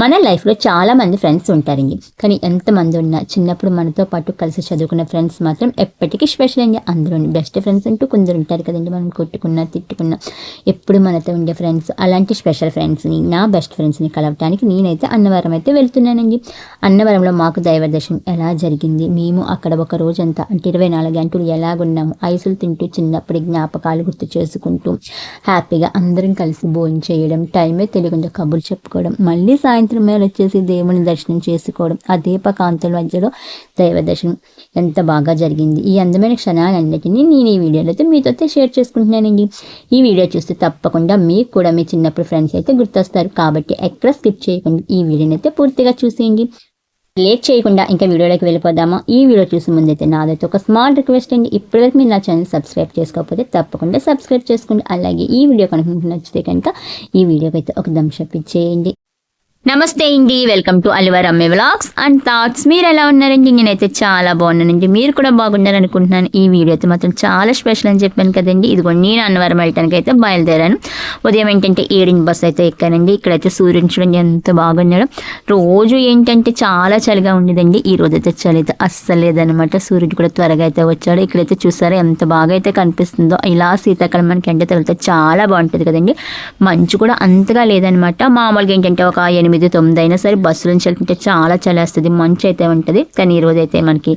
మన లైఫ్లో చాలామంది ఫ్రెండ్స్ ఉంటారండి. కానీ ఎంతమంది ఉన్నా చిన్నప్పుడు మనతో పాటు కలిసి చదువుకున్న ఫ్రెండ్స్ మాత్రం ఎప్పటికీ స్పెషల్ అండి. అందులోని బెస్ట్ ఫ్రెండ్స్ అంటూ కొందరు ఉంటారు కదండి. మనం కొట్టుకున్నా తిట్టుకున్నా ఎప్పుడు మనతో ఉండే ఫ్రెండ్స్ అలాంటి స్పెషల్ ఫ్రెండ్స్ని నా బెస్ట్ ఫ్రెండ్స్ని కలవటానికి నేనైతే అన్నవరం అయితే వెళ్తున్నానండి. అన్నవరంలో మాకు దైవ దర్శనం ఎలా జరిగింది? మేము అక్కడ ఒక రోజంతా అంటే ఇరవై నాలుగు గంటలు ఎలాగున్నాము? ఐసులు తింటూ చిన్నప్పటి జ్ఞాపకాలు గుర్తు చేసుకుంటూ హ్యాపీగా అందరం కలిసి భోజనం చేయడం టైమే తెలియకుండా కబుర్లు చెప్పుకోవడం మళ్ళీ సాయంత్రం వేళ వచ్చేసి దేవుని దర్శనం చేసుకోవడం ఆ దీపకాంతుల మధ్యలో దైవ దర్శనం ఎంత బాగా జరిగింది. ఈ అందమైన క్షణాలన్నిటినీ నేను ఈ వీడియోలో అయితే మీతో అయితే షేర్ చేసుకుంటున్నానండి. ఈ వీడియో చూస్తే తప్పకుండా మీకు కూడా మీ చిన్నప్పుడు ఫ్రెండ్స్ అయితే గుర్తొస్తారు. కాబట్టి ఎక్కడ స్కిప్ చేయకుండా ఈ వీడియోని అయితే పూర్తిగా చూసేయండి. లేట్ చేయకుండా ఇంకా వీడియోలోకి వెళ్ళిపోదామా? ఈ వీడియో చూసే ముందైతే నాదైతే ఒక స్మాల్ రిక్వెస్ట్ అండి. ఇప్పటివరకు మీరు నా ఛానల్ సబ్స్క్రైబ్ చేసుకోకపోతే తప్పకుండా సబ్స్క్రైబ్ చేసుకోండి. అలాగే ఈ వీడియో కనుక నచ్చితే కనుక ఈ వీడియోకి అయితే ఒక దంశప్ ఇచ్చేయండి. నమస్తే అండి వెల్కమ్ టు అలివర్ అమ్మే వ్లాగ్స్ అండ్ థాట్స్. మీరు ఎలా ఉన్నారండి? నేనైతే చాలా బాగున్నానండి. మీరు కూడా బాగున్నారు అనుకుంటున్నాను ఈ వీడియో అయితే మాత్రం చాలా స్పెషల్ అని చెప్పాను కదండి. ఇదిగో నేను అన్నవరం వెళ్ళటానికి అయితే బయలుదేరాను. ఉదయం ఏంటంటే ఏడింటి బస్ అయితే ఎక్కానండి. ఇక్కడైతే సూర్యుని చూడండి ఎంత బాగున్నాడు. రోజు ఏంటంటే చాలా చలిగా ఉండేదండి. ఈ రోజు అయితే చలి అయితే అస్సలు లేదనమాట సూర్యుడు కూడా త్వరగా అయితే వచ్చాడు. ఇక్కడైతే చూసారా ఎంత బాగా అయితే కనిపిస్తుందో. ఇలా శీతాకాలం మనకి ఎండ తగిలితే చాలా బాగుంటుంది కదండి. మంచు కూడా అంతగా లేదనమాట మామూలుగా ఏంటంటే ఒక ఎనిమిది తొమ్మిది అయినా సరే బస్సు నుంచి వెళ్తుంటే చాలా చలి వస్తుంది మంచు అయితే ఉంటుంది. కానీ ఈ రోజు అయితే మనకి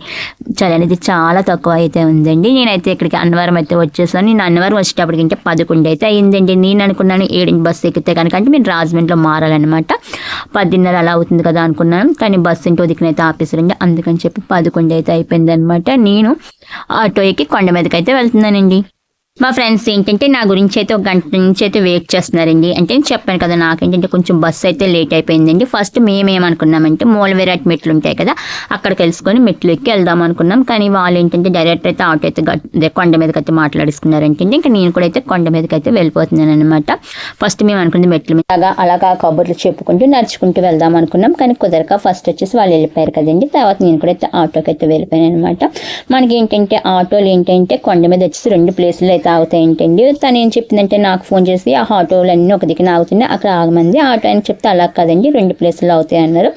చలి అనేది చాలా తక్కువ అయితే ఉందండి. నేనైతే ఇక్కడికి అన్నవరం అయితే వచ్చేసాను. నేను అన్నవరం వచ్చేటప్పటికి అంటే పదకొండు అయితే అయిందండి. నేను అనుకున్నాను ఏడింటి బస్సు ఎక్కితే కనుక అంటే నేను రాజమండ్రిలో మారాలన్నమాట. పదిన్నర అలా అవుతుంది కదా అనుకున్నాను. కానీ బస్సు ఇంటి ఉదికినైతే ఆపేసారండి అందుకని చెప్పి పదకొండు అయితే అయిపోయింది అనమాట నేను ఆటో ఎక్కి కొండ మీదకి అయితే వెళ్తున్నానండి. మా ఫ్రెండ్స్ ఏంటంటే నా గురించి అయితే ఒక గంట నుంచి అయితే వెయిట్ చేస్తున్నారండి. అంటే చెప్పాను కదా నాకేంటంటే కొంచెం బస్సు అయితే లేట్ అయిపోయిందండి. ఫస్ట్ మేమేమనుకున్నామంటే మూలవేరాట్ మెట్లు ఉంటాయి కదా అక్కడ తెలుసుకొని మెట్లు ఎక్కి వెళ్దాం అనుకున్నాం. కానీ వాళ్ళు ఏంటంటే డైరెక్ట్ అయితే ఆటో అయితే కొండ మీదకి అయితే మాట్లాడుకున్నారంటే ఇంకా నేను కూడా అయితే కొండ మీదకి అయితే వెళ్ళిపోతున్నాను అనమాట ఫస్ట్ మేము అనుకుంది మెట్ల మీద అలాగా అలాగా కబుర్లు చెప్పుకుంటూ నడుచుకుంటూ వెళ్దాం అనుకున్నాం. కానీ కుదరక ఫస్ట్ వచ్చేసి వాళ్ళు వెళ్ళిపోయారు కదండి. తర్వాత నేను కూడా అయితే ఆటోకి అయితే వెళ్ళిపోయాను అనమాట మనకి ఏంటంటే ఆటోలు ఏంటంటే కొండ మీద వచ్చేసి రెండు ప్లేసులు అయితే ఆగుతాయి ఏంటండి? తను ఏం చెప్పిందంటే నాకు ఫోన్ చేసి ఆ ఆటోలు అన్నీ ఒక దిక్కున ఆగుతున్నాయి అక్కడ ఆగమంది ఆటో అని చెప్తే అలా కదండి రెండు ప్లేసులు అవుతాయి అన్నారు.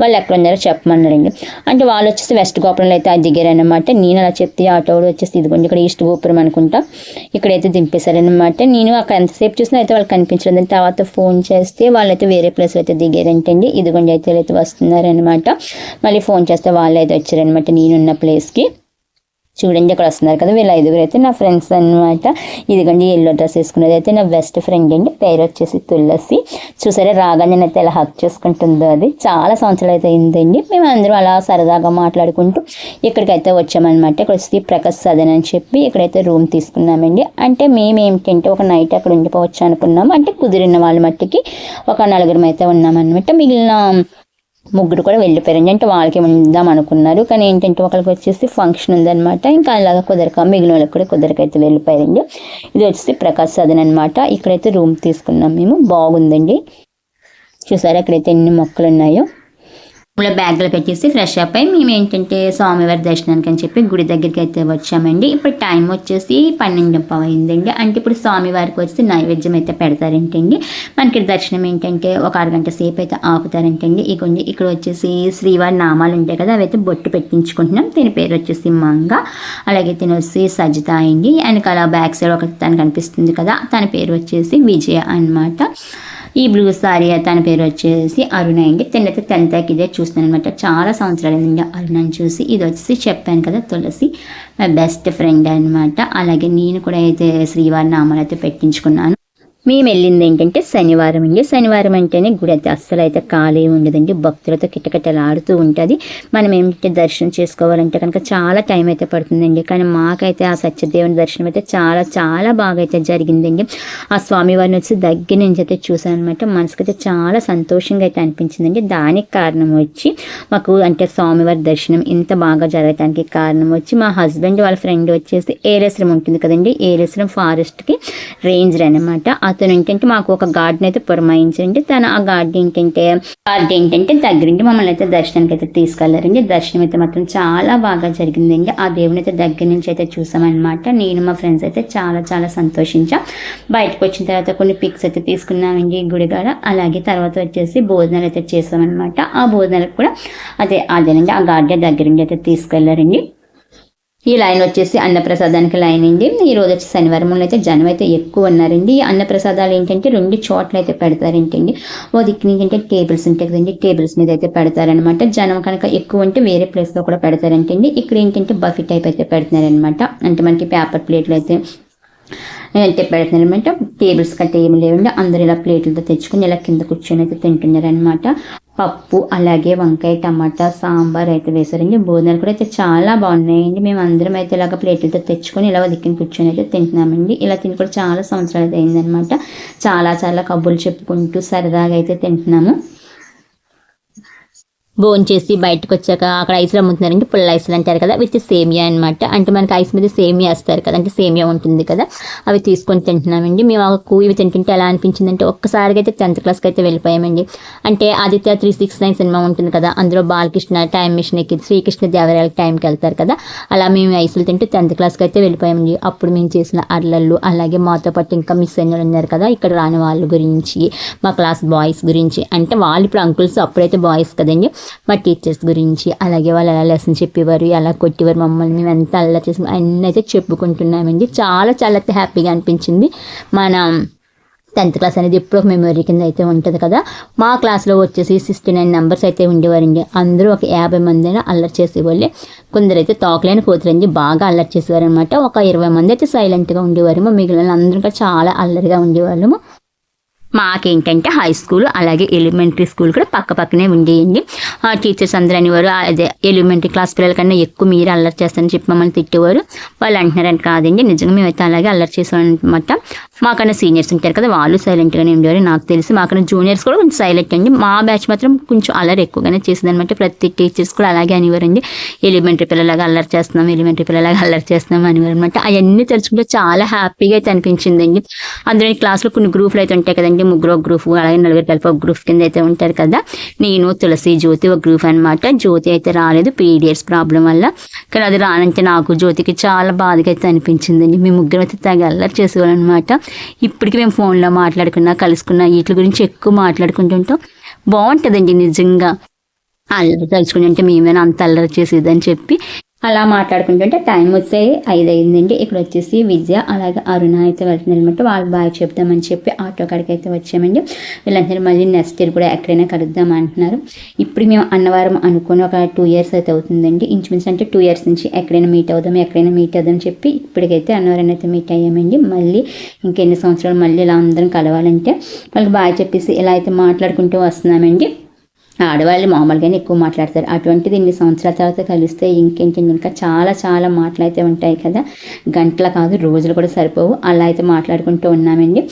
వాళ్ళు ఎక్కడ ఉన్నారో చెప్పమన్నారండి. అంటే వాళ్ళు వచ్చేసి వెస్ట్ గోపురంలో అయితే అది దిగారనమాట నేను అలా చెప్తే ఆటోలు వచ్చేసి ఇదిగోండి ఇక్కడ ఈస్ట్ గోపురం అనుకుంటా ఇక్కడైతే దింపేశారనమాట నేను అక్కడ ఎంతసేపు చూసినా అయితే వాళ్ళు కనిపించలేదు. తర్వాత ఫోన్ చేస్తే వాళ్ళైతే వేరే ప్లేస్లో అయితే దిగారంటండి. ఇదిగోండి అయితే అయితే వస్తున్నారనమాట మళ్ళీ ఫోన్ చేస్తే వాళ్ళు అయితే వచ్చారనమాట నేనున్న ప్లేస్కి చూడండి అక్కడ వస్తున్నారు కదా వీళ్ళ ఐదుగురు అయితే నా ఫ్రెండ్స్ అన్నమాట. ఇదిగోండి ఎల్లో డ్రెస్ వేసుకున్నది అయితే నా బెస్ట్ ఫ్రెండ్ అండి. పేరు వచ్చేసి తులసి. చూసారా రాగానే అయితే ఇలా హక్ చేసుకుంటుందో అది. చాలా సంవత్సరాలు అయితే అయిందండి. మేము అందరం అలా సరదాగా మాట్లాడుకుంటూ ఇక్కడికైతే వచ్చామన్నమాట. ఇక్కడ వచ్చి ప్రకాశ్ సదన్ అని చెప్పి ఇక్కడైతే రూమ్ తీసుకున్నామండి. అంటే మేము ఏమిటంటే ఒక నైట్ అక్కడ ఉండిపోవచ్చు అనుకున్నాము. అంటే కుదిరిన వాళ్ళ మట్టికి ఒక నలుగురం అయితే ఉన్నామన్నమాట. మిగిలిన ముగ్గురు కూడా వెళ్ళిపోయారు అంటే వాళ్ళకి ఉందాం అనుకున్నారు. కానీ ఏంటంటే ఒకరికి వచ్చేసి ఫంక్షన్ ఉందన్నమాట. ఇంకా అలాగా కుదరక మిగిలిన వాళ్ళకి కూడా కుదరకైతే వెళ్ళిపోయారండి. ఇది వచ్చేసి ప్రకాశ్ సదన్ అనమాట ఇక్కడైతే రూమ్ తీసుకున్నాం మేము. బాగుందండి. చూసారా అక్కడైతే ఎన్ని మొక్కలు ఉన్నాయో ఇలా బ్యాగ్లో పెట్టేసి ఫ్రెష్ అప్ అయ్యి మేము ఏంటంటే స్వామివారి దర్శనానికి అని చెప్పి గుడి దగ్గరికి అయితే వచ్చామండి. ఇప్పుడు టైం వచ్చేసి పన్నెండు పావు అయిందండి అంటే ఇప్పుడు స్వామివారికి వచ్చి నైవేద్యం అయితే పెడతారంటండి. మనకి దర్శనం ఏంటంటే ఒక అరగంట సేపు అయితే ఆపుతారంటండి. ఇక ఇక్కడ వచ్చేసి శ్రీవారి నామాలు ఉంటాయి కదా అవైతే బొట్టు పెట్టించుకుంటున్నాం. దీని పేరు వచ్చేసి మంగ అలాగే తిని వచ్చి సజిత అయింది వెనకాల బ్యాక్ సైడ్ ఒక తను కనిపిస్తుంది కదా తన పేరు వచ్చేసి విజయ అన్నమాట. ఈ బ్లూ సారీ తన పేరు వచ్చేసి అరుణ అండి. తిన్నైతే టెన్త్కి ఇదే చూస్తున్నాను అనమాట చాలా సంవత్సరాలు అయింది అరుణని చూసి. ఇది వచ్చేసి చెప్పాను కదా తులసి మై బెస్ట్ ఫ్రెండ్ అన్నమాట. అలాగే నేను కూడా అయితే శ్రీవారి నామాలు అయితే పెట్టించుకున్నాను. మేము వెళ్ళింది ఏంటంటే శనివారం అండి. శనివారం అంటేనే గుడి అయితే అస్సలు అయితే ఖాళీ ఉండదండి. భక్తులతో కిటకిటలాడుతూ ఉంటుంది. మనం ఏమిటి దర్శనం చేసుకోవాలంటే కనుక చాలా టైం అయితే పడుతుందండి. కానీ మాకైతే ఆ సత్యదేవుని దర్శనం అయితే చాలా చాలా బాగా అయితే జరిగిందండి. ఆ స్వామివారిని వచ్చి దగ్గర నుంచి అయితే చూసాను అనమాట మనసుకైతే చాలా సంతోషంగా అయితే అనిపించిందండి. దానికి కారణం వచ్చి మాకు అంటే స్వామివారి దర్శనం ఇంత బాగా జరగటానికి కారణం వచ్చి మా హస్బెండ్ వాళ్ళ ఫ్రెండ్ వచ్చేసి ఏలేశ్వరం ఉంటుంది కదండి. ఏలేశ్వరం ఫారెస్ట్కి రేంజర్ అనమాట ఆ అతను ఏంటంటే మాకు ఒక గార్డెన్ అయితే పురమాయించండి. తను ఆ గార్డెన్ ఏంటంటే గార్డెన్ ఏంటంటే దగ్గరుండి మమ్మల్ని అయితే దర్శనానికి అయితే తీసుకెళ్ళారండి. దర్శనం అయితే మాత్రం చాలా బాగా జరిగిందండి. ఆ దేవుని అయితే దగ్గర నుంచి అయితే చూసామన్నమాట. నేను మా ఫ్రెండ్స్ అయితే చాలా చాలా సంతోషించాం. బయటకు వచ్చిన తర్వాత కొన్ని పిక్స్ అయితే తీసుకున్నామండి గుడిగాడ అలాగే తర్వాత వచ్చేసి భోజనాలు అయితే చేసామన్నమాట. ఆ భోజనాలకు కూడా అదే అదేనండి ఆ గార్డెన్ దగ్గర నుంచి అయితే తీసుకెళ్ళారండి. ఈ లైన్ వచ్చేసి అన్నప్రసాదానికి లైన్ అండి. ఈ రోజు వచ్చి శనివారం అయితే జనం అయితే ఎక్కువ ఉన్నారండి. ఈ అన్నప్రసాదాలు ఏంటంటే రెండు చోట్ల అయితే పెడతారేంటండి. ఓ దిక్కు ఏంటంటే టేబుల్స్ ఉంటాయి కదండి టేబుల్స్ మీద అయితే పెడతారనమాట. జనం కనుక ఎక్కువ ఉంటే వేరే ప్లేస్లో కూడా పెడతారంటండి. ఇక్కడ ఏంటంటే బఫీ టైప్ అయితే పెడుతున్నారనమాట. అంటే మనకి పేపర్ ప్లేట్లు అయితే అంటే పెడుతున్నారనమాట టేబుల్స్ కట్టే ఏమి లేవండి. అందరు ఇలా ప్లేట్లతో తెచ్చుకొని ఇలా కింద కూర్చొని అయితే తింటున్నారనమాట పప్పు అలాగే వంకాయ టమాటా సాంబార్ అయితే వేశారండి. భోజనాలు కూడా అయితే చాలా బాగున్నాయండి. మేము అందరం అయితే ఇలాగ ప్లేట్లతో తెచ్చుకొని ఇలా దిక్కుని కూర్చొని అయితే తింటున్నామండి. ఇలా తిని కూడా చాలా సంవత్సరాలు అయితే అయిందనమాట చాలా చాలా కబుర్లు చెప్పుకుంటూ సరదాగా అయితే తింటున్నాము. బోన్ చేసి బయటకు వచ్చాక అక్కడ ఐస్లు అమ్ముతున్నారంటే పుల్ల ఐస్లు అంటారు కదా విత్ సేమియా అనమాట అంటే మనకి ఐస్ మీద సేమియా వేస్తారు కదా అంటే సేమియా ఉంటుంది కదా అవి తీసుకొని తింటున్నామండి. మేము ఆ ఇవి తింటుంటే ఎలా అనిపించిందంటే ఒక్కసారిగా అయితే టెన్త్ క్లాస్కి అయితే వెళ్ళిపోయామండి. అంటే Aditya three six nine cinema ఉంటుంది కదా అందులో బాలకృష్ణ టైం మిషన్ ఎక్కి శ్రీకృష్ణ దేవరాయల టైంకి వెళ్తారు కదా అలా మేము ఐసులు తింటూ టెన్త్ క్లాస్కి అయితే వెళ్ళిపోయామండి. అప్పుడు మేము చేసిన అర్లళ్ళు అలాగే మాతో పాటు ఇంకా మిస్ అయిన ఉన్నారు కదా ఇక్కడ రాని వాళ్ళ గురించి మా క్లాస్ బాయ్స్ గురించి అంటే వాళ్ళు ఇప్పుడు అంకుల్స్ అప్పుడైతే బాయ్స్ కదండి. మా టీచర్స్ గురించి అలాగే వాళ్ళు ఎలా లెసన్ చెప్పేవారు ఎలా కొట్టేవారు మమ్మల్ని మేము ఎంత అలా చేసి అన్నీ అయితే చెప్పుకుంటున్నామండి. చాలా చాలా హ్యాపీగా అనిపించింది. మన టెన్త్ క్లాస్ అనేది ఎప్పుడు ఒక మెమొరీ కింద అయితే ఉంటుంది కదా. మా క్లాస్లో వచ్చేసి సిక్స్టీ నైన్ నెంబర్స్ అయితే ఉండేవారండి. అందరూ ఒక యాభై మంది అయినా అల్లరి చేసేవాళ్ళే. కొందరు అయితే తోకలేని కూతురండి బాగా అల్లరి చేసేవారు అనమాట ఒక ఇరవై మంది అయితే సైలెంట్గా ఉండేవారు మిగిలిన అందరూ కూడా చాలా అల్లరిగా ఉండేవాళ్ళము. మాకేంటంటే హై స్కూల్ అలాగే ఎలిమెంటరీ స్కూల్ కూడా పక్క పక్కనే ఉండేయండి. టీచర్స్ అందరూ అనేవారు అదే ఎలిమెంటరీ క్లాస్ పిల్లల కన్నా ఎక్కువ మీరు అల్లరి చేస్తారని చెప్పి మమ్మల్ని తిట్టేవారు. వాళ్ళు అంటున్నారని కాదండి నిజంగా మేమైతే అలాగే అల్లరి చేసాం అనమాట మాకన్నా సీనియర్స్ ఉంటారు కదా వాళ్ళు సైలెంట్గానే ఉండేవారు. నాకు తెలిసి మాకన్నా జూనియర్స్ కూడా కొంచెం సైలెంట్ అండి మా బ్యాచ్ మాత్రం కొంచెం అల్లరి ఎక్కువగానే చేసింది అనమాట ప్రతి టీచర్స్ కూడా అలాగే అనేవారండి. ఎలిమెంటరీ పిల్లలాగా అల్లరి చేస్తున్నాం ఎలిమెంటరీ పిల్లలాగా అల్లరి చేస్తున్నాం అనేవారు అనమాట అవన్నీ తెలుసుకుంటే చాలా హ్యాపీగా అయితే అనిపించిందండి. అందులో క్లాస్లో కొన్ని గ్రూపులు అయితే ఉంటాయి కదండి. ముగ్గురు ఒక గ్రూప్ అలాగే నలుగురు కలిపి ఒక గ్రూప్ కింద అయితే ఉంటారు కదా. నేను తులసి జ్యోతి ఒక గ్రూప్ అనమాట జ్యోతి అయితే రాలేదు పీడియర్స్ ప్రాబ్లం వల్ల. కానీ అది రానంటే నాకు జ్యోతికి చాలా బాధగా అయితే అనిపించిందండి. మీ ముగ్గురు అయితే తగ్గ అల్లరి చేసేవాళ్ళు అనమాట ఇప్పటికి మేము ఫోన్లో మాట్లాడుకున్నా కలుసుకున్నా వీటి గురించి ఎక్కువ మాట్లాడుకుంటుంటాం. బాగుంటుందండి నిజంగా. అల్లరి తలుచుకుని అంటే మేమైనా అంత అల్లరి చేసేదని చెప్పి అలా మాట్లాడుకుంటుంటే టైం వచ్చే ఐదు అయిందండి ఇక్కడ వచ్చేసి విద్య అలాగే అరుణ అయితే వెళ్తున్నారు అనమాట వాళ్ళు బాగా చెప్దామని చెప్పి ఆటో కాడికి అయితే వచ్చామండి. వీళ్ళందరూ మళ్ళీ నెక్స్ట్ ఇయర్ కూడా ఎక్కడైనా కలుద్దాం అంటున్నారు. ఇప్పుడు మేము అన్నవరం అనుకుని ఒక టూ ఇయర్స్ అయితే అవుతుందండి. ఇంచుమించు అంటే టూ ఇయర్స్ నుంచి ఎక్కడైనా మీట్ అవుదాం ఎక్కడైనా మీట్ అవుదాం చెప్పి ఇప్పటికైతే అన్నవరం అయితే మీట్ అయ్యామండి. మళ్ళీ ఇంకెన్ని సంవత్సరాలు మళ్ళీ ఇలా అందరం కలవాలంటే వాళ్ళకి బాగా చెప్పేసి ఇలా అయితే మాట్లాడుకుంటూ వస్తున్నామండి. ఆడవాళ్ళు మామూలుగానే ఎక్కువ మాట్లాడతారు. అటువంటిది ఇన్ని సంవత్సరాల తర్వాత కలిస్తే ఇంకేంటండి ఇంకా చాలా చాలా మాటలు అయితే ఉంటాయి కదా. గంటల కాదు రోజులు కూడా సరిపోవు. అలా అయితే మాట్లాడుకుంటూ ఉన్నామండి.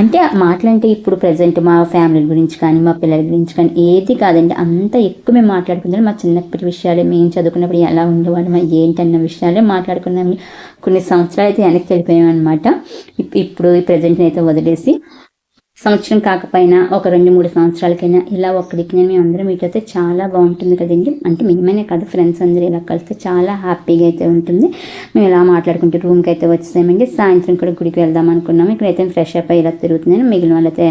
అంటే మాటలంటే ఇప్పుడు ప్రజెంట్ మా ఫ్యామిలీ గురించి కానీ మా పిల్లల గురించి కానీ ఏది కాదండి. అంత ఎక్కువ మేము మాట్లాడుకుంటాం మా చిన్నప్పటి విషయాలే మేము చదువుకున్నప్పుడు ఎలా ఉండేవాళ్ళం ఏంటన్న విషయాలే మాట్లాడుకున్నాం. కొన్ని సంవత్సరాలు అయితే వెనక్కి వెళ్ళిపోయామన్నమాట ఇప్పుడు ఈ ప్రజెంట్ని అయితే వదిలేసి సంవత్సరం కాకపోయినా ఒక రెండు మూడు సంవత్సరాలకైనా ఇలా ఒక్కడికి నేను మేము అందరం మీకైతే చాలా బాగుంటుంది కదండి. అంటే మేమనే కాదు ఫ్రెండ్స్ అందరూ ఇలా కలిస్తే చాలా హ్యాపీగా అయితే ఉంటుంది. మేము ఇలా మాట్లాడుకుంటే రూమ్కి అయితే వచ్చేసామండి. సాయంత్రం కూడా గుడికి వెళ్దాం అనుకున్నాము. ఇక్కడైతే ఫ్రెష్ అప్ అయ్యి ఇలా తిరుగుతున్నాను. మిగిలిన వాళ్ళైతే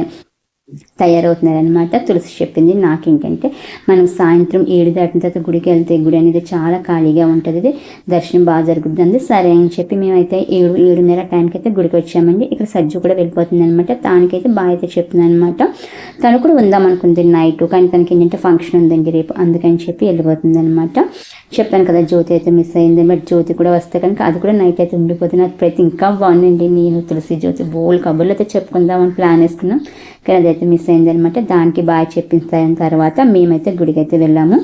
తయారవుతున్నారనమాట తులసి చెప్పింది నాకేంటంటే మనం సాయంత్రం ఏడు దాటిన తర్వాత గుడికి వెళ్తే గుడి అనేది చాలా ఖాళీగా ఉంటుంది. దర్శనం బాగా జరుగుతుంది. సరే అని చెప్పి మేమైతే ఏడు ఏడున్నర టైంకి అయితే గుడికి వచ్చామండి. ఇక్కడ సజ్జు కూడా వెళ్ళిపోతుంది అనమాట దానికైతే బాగా అయితే చెప్తుంది అనమాట తను కూడా ఉందాం అనుకుంది నైట్. కానీ తనకి ఏంటంటే ఫంక్షన్ ఉందండి రేపు. అందుకని చెప్పి వెళ్ళిపోతుంది అనమాట చెప్పాను కదా జ్యోతి అయితే మిస్ అయింది. బట్ జ్యోతి కూడా వస్తే కనుక అది కూడా నైట్ అయితే ఉండిపోతుంది. అది ప్రతి ఇంకా బాగుందండి. నేను తులసి జ్యోతి బోల్ కబుర్లు అయితే చెప్పుకుందామని ప్లాన్ వేసుకున్నాం. ఇక్కడ అదైతే మిస్ అయింది అనమాట దానికి బాగా చెప్పించిన తర్వాత మేమైతే గుడికి అయితే వెళ్ళాము.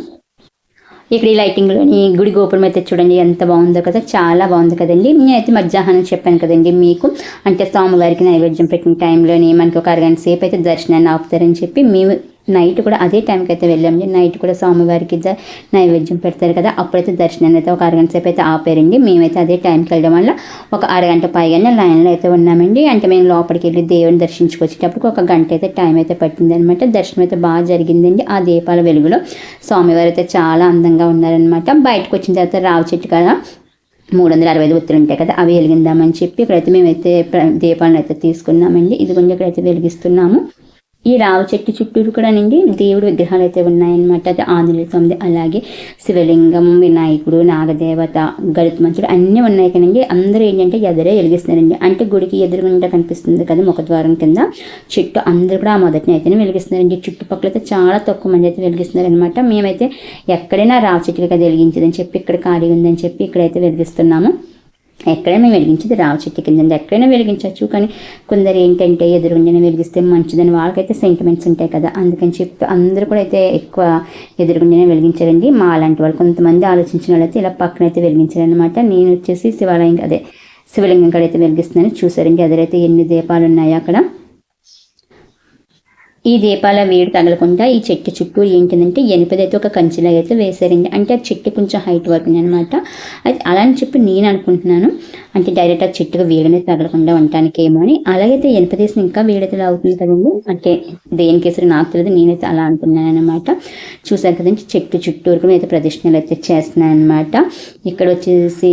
ఇక్కడ ఈ లైటింగ్లోని గుడి గోపురం అయితే చూడండి ఎంత బాగుందో కదా చాలా బాగుంది కదండి. నేనైతే మధ్యాహ్నం చెప్పాను కదండి మీకు. అంటే స్వామివారికి నైవేద్యం పెట్టిన టైంలోని మనకి ఒక అరగంట సేపు అయితే దర్శనాన్ని ఆపుతారని చెప్పి మేము నైట్ కూడా అదే టైంకి అయితే వెళ్ళామండి నైట్ కూడా స్వామివారికి నైవేద్యం పెడతారు కదా అప్పుడైతే దర్శనాన్ని అయితే ఒక అరగంట సేపు అయితే ఆపారండి. మేమైతే అదే టైంకి వెళ్ళడం వల్ల ఒక అరగంట పైగానే లైన్లో అయితే ఉన్నామండి. అంటే మేము లోపలికి వెళ్ళి దేవుని దర్శించుకొచ్చేటప్పుడు ఒక గంట అయితే టైం అయితే పట్టింది అనమాట దర్శనం అయితే బాగా జరిగిందండి. ఆ దీపాల వెలుగులో స్వామివారు అయితే చాలా అందంగా ఉన్నారనమాట. బయటకు వచ్చిన తర్వాత రావి చెట్టు కదా మూడు వందల అరవై ఐదు ఒత్తులు ఉంటాయి కదా అవి వెలిగిందామని చెప్పి ఇక్కడైతే మేమైతే ప్ర- దీపాలను అయితే తీసుకున్నామండి. ఇది కొంచెం ఇక్కడైతే వెలిగిస్తున్నాము. ఈ రావి చెట్టు చుట్టూరు కూడా అండి దేవుడి విగ్రహాలు అయితే ఉన్నాయన్నమాట. అది ఆంజనేయ స్వామి అలాగే శివలింగం వినాయకుడు నాగదేవత గరుత్మంతుడు అన్నీ ఉన్నాయి కదండి. అందరూ ఏంటంటే ఎదురే వెలిగిస్తున్నారండి. అంటే గుడికి ఎదురుగుండా కనిపిస్తుంది కదా ముఖద్వారం కింద. చెట్టు అందరూ కూడా ఆ మొదటిని అయితేనే వెలిగిస్తున్నారండి. చుట్టుపక్కల అయితే చాలా తక్కువ మంది అయితే వెలిగిస్తున్నారనమాట మేమైతే ఎక్కడైనా రావి చెట్టుకి కదా వెలిగించదని చెప్పి ఇక్కడ ఖాళీ ఉందని చెప్పి ఇక్కడైతే వెలిగిస్తున్నాము. ఎక్కడైనా మేము వెలిగించేది రావి చెట్టు కింద ఎక్కడైనా వెలిగించవచ్చు కానీ కొందరు ఏంటంటే ఎదురుగుండనే వెలిగిస్తే మంచిదని వాళ్ళకైతే సెంటిమెంట్స్ ఉంటాయి కదా. అందుకని చెప్పి అందరూ కూడా అయితే ఎక్కువ ఎదురుగుండనే వెలిగించారండి. మా అలాంటి వాళ్ళు కొంతమంది ఆలోచించిన వాళ్ళైతే ఇలా పక్కన అయితే వెలిగించారనమాట నేను వచ్చేసి శివాలయం అదే శివలింగం కాడ అయితే వెలిగిస్తున్నాను. చూసారండి అదరైతే ఎన్ని దీపాలు ఉన్నాయో అక్కడ. ఈ దీపాల వేడి తగలకుండా ఈ చెట్టు చుట్టూ ఏంటిదంటే ఎనిపదైతే ఒక కంచెలా అయితే వేసారండి అంటే ఆ చెట్టు కొంచెం హైట్ వరకు అనమాట అది అలా అని చెప్పి నేను అనుకుంటున్నాను. అంటే డైరెక్ట్ ఆ చెట్టుకు వేడిని తగలకుండా ఉండటానికి ఏమో అని. అలాగైతే ఎనపదేసిన ఇంకా వేడైతే అవుతుంది కదండి. అంటే దేనికేసరి నాకు తెలియదు. నేనైతే అలా అనుకున్నాను అనమాట చూసాను కదండి చెట్టు చుట్టూరు అయితే ప్రదక్షిణలు అయితే చేస్తున్నాను అనమాట ఇక్కడ వచ్చేసి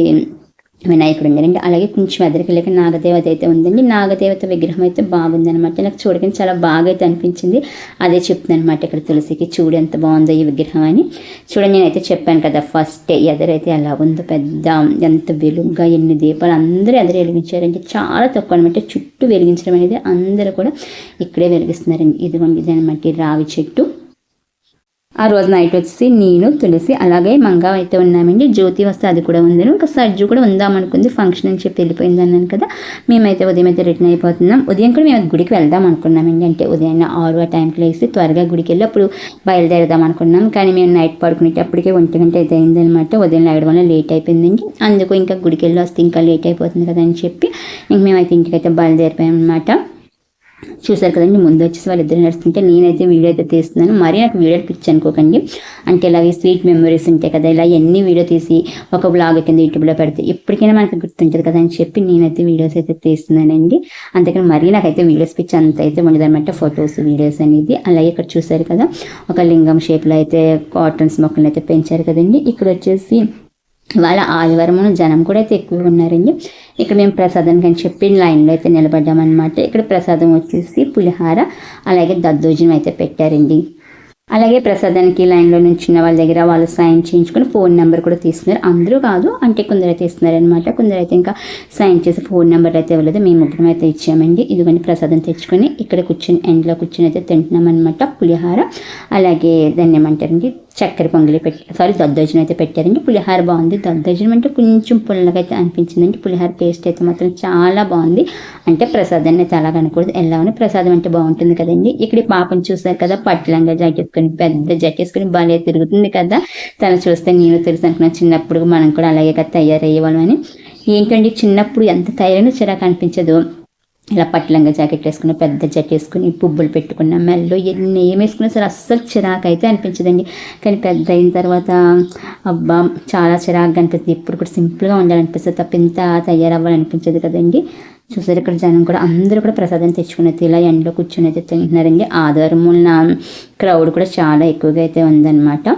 వినాయకుడు ఉందండి అలాగే కొంచెం ఎదరికెళ్ళక నాగదేవత అయితే ఉందండి. నాగదేవత విగ్రహం అయితే బాగుందనమాట నాకు చూడగానే చాలా బాగా అయితే అనిపించింది. అదే చెప్తున్నాను అనమాట ఇక్కడ తులసికి. చూడు ఎంత బాగుందో ఈ విగ్రహం అని. చూడండి నేనైతే చెప్పాను కదా ఫస్ట్ ఎదరైతే ఎలా ఉందో పెద్ద ఎంత వెలుగుగా ఎన్ని దీపాలు అందరూ ఎదరు వెలిగించారంటే చాలా తక్కువ అనమాట చుట్టూ వెలిగించడం అనేది అందరూ కూడా ఇక్కడే వెలిగిస్తున్నారండి. ఇదిగోండి ఇది అనమాట ఈ రావి చెట్టు. ఆ రోజు నైట్ వచ్చి నేను తులసి అలాగే మంగా అయితే ఉన్నామండి. జ్యోతి వస్తే అది కూడా ఉంది ఇంకా సర్జు కూడా ఉందాం అనుకుంది ఫంక్షన్ అని చెప్పి వెళ్ళిపోయింది అన్నాను కదా. మేమైతే ఉదయం అయితే రిటర్న్ అయిపోతున్నాం. ఉదయం కూడా మేము గుడికి వెళ్దాం అనుకున్నామండి. అంటే ఉదయం ఆరు ఆ టైంకి లేసి త్వరగా గుడికి వెళ్ళి అప్పుడు బయలుదేరదాం అనుకున్నాం. కానీ మేము నైట్ పడుకునేటప్పటికే ఒంటి గంట అయితే అయిందనమాట ఉదయం లేవడం వల్ల లేట్ అయిపోయిందండి. అందుకు ఇంకా గుడికి వెళ్ళి వస్తే ఇంకా లేట్ అయిపోతుంది కదా అని చెప్పి ఇంక మేమైతే ఇంటికైతే బయలుదేరిపోయాం అనమాట చూసారు కదండి ముందు వచ్చేసి వాళ్ళిద్దరు నడుస్తుంటే నేనైతే వీడియో అయితే తీస్తున్నాను. మరీ నాకు వీడియో పిచ్చి అనుకోకండి. అంటే ఇలాగే స్వీట్ మెమరీస్ ఉంటాయి కదా ఇలా ఎన్ని వీడియో తీసి ఒక బ్లాగ్ కింద యూట్యూబ్లో పెడితే ఎప్పటికైనా మనకు గుర్తుంటుంది కదా అని చెప్పి నేనైతే వీడియోస్ అయితే తీస్తున్నానండి. అందుకని మరీ నాకైతే వీడియోస్ పిచ్చి అంత అయితే ఉండదన్నమాట ఫొటోస్ వీడియోస్ అనేది. అలాగే ఇక్కడ చూసారు కదా ఒక లింగం షేప్లో అయితే కాటన్స్ మొక్కలు అయితే పెంచారు కదండి. ఇక్కడ వచ్చేసి వాళ్ళ ఆదివారం జనం కూడా అయితే ఎక్కువగా ఉన్నారండి. ఇక్కడ మేము ప్రసాదానికి అని చెప్పి లైన్లో అయితే నిలబడ్డామన్నమాట. ఇక్కడ ప్రసాదం వచ్చేసి పులిహార అలాగే దద్దోజనం అయితే పెట్టారండి. అలాగే ప్రసాదానికి లైన్లో నుంచిన వాళ్ళ దగ్గర వాళ్ళు సైన్ చేయించుకొని ఫోన్ నెంబర్ కూడా తీస్తున్నారు. అందరూ కాదు అంటే కొందరు అయితే ఇస్తున్నారు కొందరు అయితే ఇంకా సైన్ చేసి ఫోన్ నెంబర్ అయితే ఇవ్వలేదు. మేము ముగ్గురం అయితే ఇచ్చామండి. ఇదిగోని ప్రసాదం తెచ్చుకొని ఇక్కడ కూర్చొని ఎండ్లో కూర్చొని అయితే తింటున్నాం అనమాట పులిహార అలాగే దాన్ని ఏమంటారండి? చక్కెర పొంగలి పెట్టి సారీ దద్దోజనం అయితే పెట్టారండి. పులిహార బాగుంది. దద్దోజనం అంటే కొంచెం పుల్లగా అయితే అనిపించిందండి. పులిహార టేస్ట్ అయితే మాత్రం చాలా బాగుంది. అంటే ప్రసాదాన్ని అయితే అలాగనకూడదు ఎలా ఉన్నా ప్రసాదం అంటే బాగుంటుంది కదండి. ఇక్కడ పాపను చూసారు కదా పట్లంగా వేసుకుని పెద్ద జట్టేసుకొని భలే తిరుగుతుంది కదా. తను చూస్తే నేను తెలుసు అనుకున్నాను చిన్నప్పుడు మనం కూడా అలాగే కదా తయారయ్యేవాళ్ళం అని. ఏంటండి చిన్నప్పుడు ఎంత తయారైనా చిరాకు అనిపించదు. ఇలా పట్లంగా జాకెట్ వేసుకుని పెద్ద జట్ వేసుకుని పువ్వులు పెట్టుకున్న మెల్లో ఎన్ని ఏం వేసుకున్నా సరే అస్సలు చిరాకు అయితే అనిపించదండి. కానీ పెద్ద అయిన తర్వాత అబ్బా చాలా చిరాకు అనిపిస్తుంది. ఇప్పుడు కూడా సింపుల్గా ఉండాలనిపిస్తుంది తప్ప ఇంత తయారవ్వాలనిపించదు కదండి. చూసారు ఇక్కడ జనం కూడా అందరూ కూడా ప్రసాదం తెచ్చుకుని అయితే ఇలా ఎండలో కూర్చొని అయితే తింటున్నారండి. ఆధారం క్రౌడ్ కూడా చాలా ఎక్కువగా అయితే ఉందన్నమాట.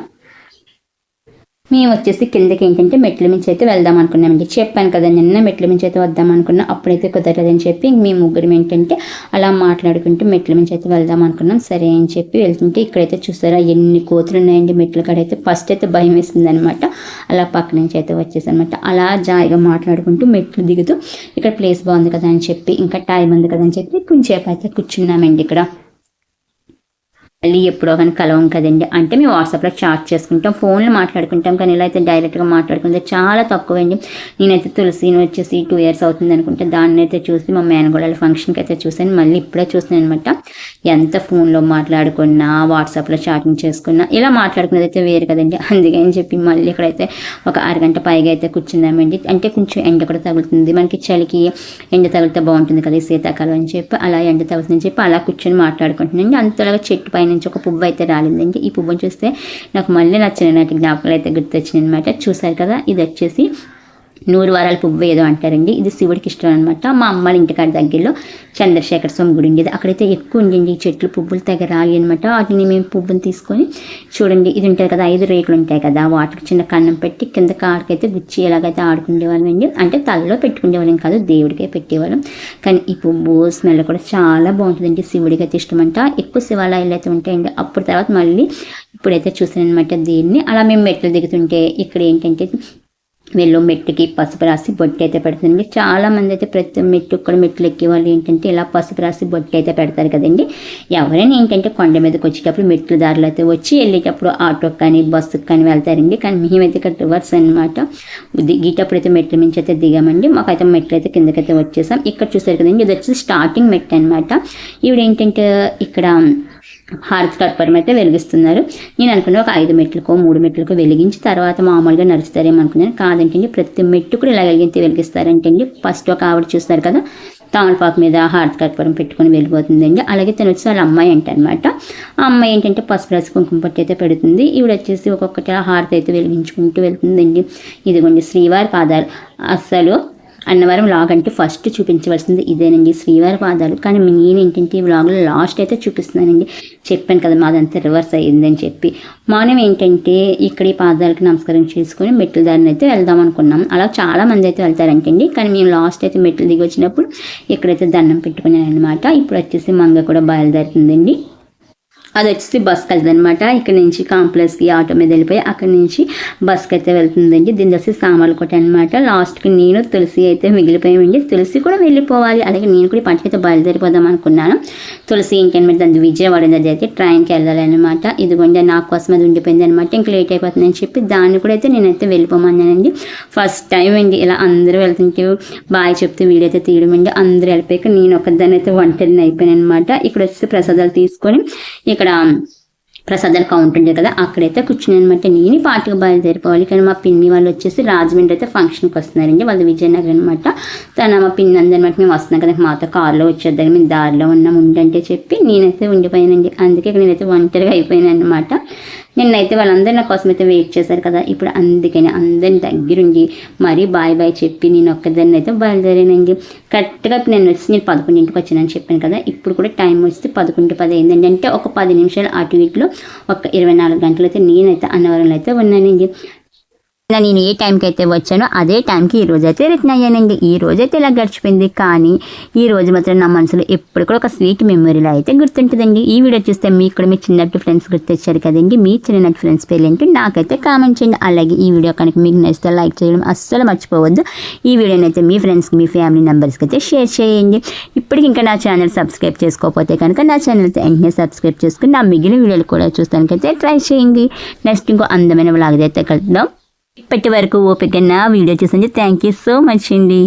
మేము వచ్చేసి కిందకి ఏంటంటే మెట్ల మించి అయితే వెళ్దాం అనుకున్నామండి చెప్పాను కదా నిన్న మెట్ల మించి అయితే వద్దాం అనుకున్నాం అప్పుడైతే కుదరదని చెప్పి మేము ముగ్గురం ఏంటంటే అలా మాట్లాడుకుంటూ మెట్ల మించి అయితే వెళ్దాం అనుకున్నాం సరే అని చెప్పి వెళ్తుంటే ఇక్కడైతే చూసారా ఎన్ని కోతులు ఉన్నాయండి మెట్ల కాడ అయితే. ఫస్ట్ అయితే భయం వేసింది అనమాట అలా పక్క నుంచి అయితే వచ్చేసనమాట. అలా జాయిగా మాట్లాడుకుంటూ మెట్లు దిగుతూ ఇక్కడ ప్లేస్ బాగుంది కదా అని చెప్పి ఇంకా టైం ఉంది కదా అని చెప్పి కొంచెంసేపు అయితే కూర్చున్నామండి ఇక్కడ. మళ్ళీ ఎప్పుడో కానీ కలవం కదండి. అంటే మేము వాట్సాప్లో చాట్ చేసుకుంటాం ఫోన్లో మాట్లాడుకుంటాం కానీ ఇలా అయితే డైరెక్ట్గా మాట్లాడుకుంటే చాలా తక్కువండి. నేనైతే తులసిని వచ్చేసి టూ ఇయర్స్ అవుతుంది అనుకుంటే దాన్ని అయితే చూసి మా మేనగోడల ఫంక్షన్కి అయితే చూసాను మళ్ళీ ఇప్పుడే చూసాను అనమాట ఎంత ఫోన్లో మాట్లాడుకున్నా వాట్సాప్లో చాటింగ్ చేసుకున్నా ఇలా మాట్లాడుకునేది అయితే వేరు కదండి. అందుకని చెప్పి మళ్ళీ ఇక్కడైతే ఒక అరగంట పైగా అయితే కూర్చున్నామండి. అంటే కొంచెం ఎండ కూడా తగులుతుంది. మనకి చలికి ఎండ తగిలితే బాగుంటుంది కదా ఈ శీతాకాలం అని చెప్పి అలా ఎండ తగులుతుందని చెప్పి అలా కూర్చొని మాట్లాడుకుంటున్నాండి అంతలాగా చెట్టు పైన నుంచి ఒక పువ్వు అయితే రాలిందండి ఈ పువ్వుని చూస్తే నాకు మళ్ళీ నచ్చిన నాటి జ్ఞాపకాలు అయితే గుర్తొచ్చినాయి అనమాట చూసారు కదా? ఇది వచ్చేసి నూరు వారాల పువ్వు ఏదో అంటారండి. ఇది శివుడికి ఇష్టం అనమాట మా అమ్మాళ్ళ ఇంటికాడ దగ్గరలో చంద్రశేఖర స్వామి గుడి ఉండేది. అక్కడైతే ఎక్కువ ఉండండి చెట్లు పువ్వులు తెగ రాలి అనమాట వాటిని మేము పువ్వుని తీసుకొని చూడండి. ఇది ఉంటుంది కదా ఐదు రేకులు ఉంటాయి కదా. వాటికి చిన్న కన్నం పెట్టి కింద కాడికైతే గుచ్చి ఎలాగైతే ఆడుకునేవాళ్ళం అండి అంటే తలలో పెట్టుకునేవాళ్ళం కాదు దేవుడికే పెట్టేవాళ్ళం. కానీ ఈ పువ్వు స్మెల్ కూడా చాలా బాగుంటుందండి. శివుడికి అయితే ఇష్టం అంట. ఎక్కువ శివాలయాలు అయితే ఉంటాయండి. అప్పుడు తర్వాత మళ్ళీ ఇప్పుడైతే చూసాను అనమాట దీన్ని. అలా మేము మెట్లు దిగుతుంటే ఇక్కడ ఏంటంటే వెళ్ళు మెట్టుకి పసుపు రాసి బొట్టు అయితే పెడతారండి. చాలా మంది అయితే ప్రతి మెట్టు కూడా మెట్లు ఎక్కే వాళ్ళు ఏంటంటే ఇలా పసుపు రాసి బొట్టు అయితే పెడతారు కదండి. ఎవరైనా ఏంటంటే కొండ మీదకి వచ్చేటప్పుడు మెట్లు దారిలో అయితే వచ్చి వెళ్ళేటప్పుడు ఆటోకి కానీ బస్సుకి కానీ వెళ్తారండి. కానీ మేమైతే ఇక్కడ రివర్స్ అనమాట దిగేటప్పుడు అయితే మెట్ల నుంచి అయితే దిగామండి. మాకైతే మెట్లు అయితే కిందకైతే వచ్చేసాం. ఇక్కడ చూసారు కదండి ఇది వచ్చేసి స్టార్టింగ్ మెట్ అనమాట ఈవిడ ఏంటంటే ఇక్కడ హారతి కర్పూరం అయితే వెలిగిస్తున్నారు. నేను అనుకున్న ఒక ఐదు మెట్లకో మూడు మెట్లకో వెలిగించి తర్వాత మామూలుగా నడుస్తారేమో అనుకున్నాను కాదంటండి ప్రతి మెట్టు కూడా ఇలా వెలిగించి వెలిగిస్తారంటండి ఫస్ట్ ఒక ఆవిడ చూస్తారు కదా తామలపాకు మీద హారతి కర్పూరం పెట్టుకొని వెళ్ళిపోతుందండి. అలాగే తను వచ్చి వాళ్ళ అమ్మాయి అంట అనమాట ఆ అమ్మాయి ఏంటంటే పసుపు రాసి కుంకుమ పట్టు అయితే పెడుతుంది. ఈవిడ వచ్చేసి ఒక్కొక్కటి హారతి అయితే వెలిగించుకుంటూ వెళ్తుందండి. ఇదిగోండి శ్రీవారి పాదాలు. అస్సలు అన్నవరం వ్లాగ్ అంటే ఫస్ట్ చూపించవలసింది ఇదేనండి శ్రీవారి పాదాలు. కానీ నేనేంటంటే ఈ వ్లాగ్లో లాస్ట్ అయితే చూపిస్తున్నానండి. చెప్పాను కదా మాదంతా రివర్స్ అయ్యిందని చెప్పి. మనం ఏంటంటే ఇక్కడ ఈ పాదాలకు నమస్కారం చేసుకుని మెట్ల దారిని అయితే వెళ్దాం అనుకున్నాం. అలా చాలా మంది అయితే వెళ్తారంటండి. కానీ మేము లాస్ట్ అయితే మెట్లు దిగి వచ్చినప్పుడు ఇక్కడైతే దండం పెట్టుకున్నాను అనమాట ఇప్పుడు వచ్చేసి మంగ కూడా బయలుదేరుతుందండి. అది వచ్చేసి బస్కి వెళ్తుంది అనమాట ఇక్కడ నుంచి కాంప్లెక్స్కి ఆటో మీద వెళ్ళిపోయి అక్కడ నుంచి బస్కి అయితే వెళ్తుందండి. దీని వచ్చి సామాన్లు కొట్ట అనమాట లాస్ట్కి నేను తులసి అయితే మిగిలిపోయామండి. తులసి కూడా వెళ్ళిపోవాలి. అలాగే నేను కూడా ఈ పంటకి అయితే బయలుదేరిపోదాం అనుకున్నాను. తులసి ఏంటంటే దాని విజయవాడ దగ్గర అయితే ట్రైన్కి వెళ్ళాలి అనమాట ఇదిగోండి నా కోసం అది ఉండిపోయింది అనమాట ఇంకా లేట్ అయిపోతుందని చెప్పి దాన్ని కూడా అయితే నేనైతే వెళ్ళిపోమన్నానండి. ఫస్ట్ టైం అండి ఇలా అందరూ వెళ్తుంటే బాయ్ చెప్తే వీడియో అయితే తీయడం అండి అందరూ వెళ్ళిపోయాక నేను ఒకదాన్ని అయితే ఒంటరిని అయిపోయాను అనమాట ఇక్కడ వచ్చి ప్రసాదాలు తీసుకొని ఇక్కడ ప్రసాదాలు కౌంటర్ ఉంది కదా అక్కడైతే కూర్చుని అనమాట నేను పార్టీకి బయలుదేరిపోవాలి. కానీ మా పిన్ని వాళ్ళు వచ్చేసి రాజమండ్రి అయితే ఫంక్షన్కి వస్తున్నారండి. వాళ్ళు విజయనగరం అనమాట తన మా పిన్ని అందరమాట మేము వస్తున్నాం కదా మాతో కార్లో వచ్చేద్దాం మేము దారిలో ఉన్నాం ఉండంటే చెప్పి నేనైతే ఉండిపోయానండి. అందుకే నేనైతే ఒంటరిగా అయిపోయాను అనమాట నిన్నైతే వాళ్ళందరూ నా కోసం అయితే వెయిట్ చేశారు కదా. ఇప్పుడు అందుకని అందరిని దగ్గరుండి మరీ బాయ్ బాయ్ చెప్పి నేను ఒక్కదాన్ని అయితే బయలుదేరానండి. కరెక్ట్గా నేను వచ్చి నేను పదకొండింటికి వచ్చానని చెప్పాను కదా. ఇప్పుడు కూడా టైం వస్తే పదకొండు పది అయిందండి అంటే ఒక పది నిమిషాలు అటు ఇటులో ఒక ఇరవై నాలుగు గంటలు అయితే నేనైతే అన్నవరంలో అయితే ఉన్నానండి. ఇలా నేను ఏ టైంకి అయితే వచ్చానో అదే టైంకి ఈ రోజు అయితే రిటర్న్ అయ్యానండి. ఈ రోజు అయితే ఇలా గడిచిపోయింది. కానీ ఈ రోజు మాత్రం నా మనసులో ఎప్పుడు కూడా ఒక స్వీట్ మెమొరీలో అయితే గుర్తుంటుందండి. ఈ వీడియో చూస్తే మీకు కూడా మీ చిన్నట్టు ఫ్రెండ్స్ గుర్తొచ్చారు కదండి. మీ చిన్నటి ఫ్రెండ్స్ పేర్లు ఏంటి నాకైతే కామెంట్ చేయండి. అలాగే ఈ వీడియో కనుక మీకు నచ్చితే లైక్ చేయడం అస్సలు మర్చిపోవద్దు. ఈ వీడియోని అయితే మీ ఫ్రెండ్స్కి మీ ఫ్యామిలీ మెంబర్స్కి అయితే షేర్ చేయండి. ఇప్పటికి ఇంకా నా ఛానల్ సబ్స్క్రైబ్ చేసుకోకపోతే కనుక నా ఛానల్ అయితే వెంటనే సబ్స్క్రైబ్ చేసుకుని నా మిగిలిన వీడియోలు కూడా చూస్తానికైతే ట్రై చేయండి. నెక్స్ట్ ఇంకో అందమైన వ్లాగ్ అయితే కలుద్దాం. ఇప్పటి వరకు ఓపిక వీడియో చూసండి థ్యాంక్ యూ సో మచ్ అండి.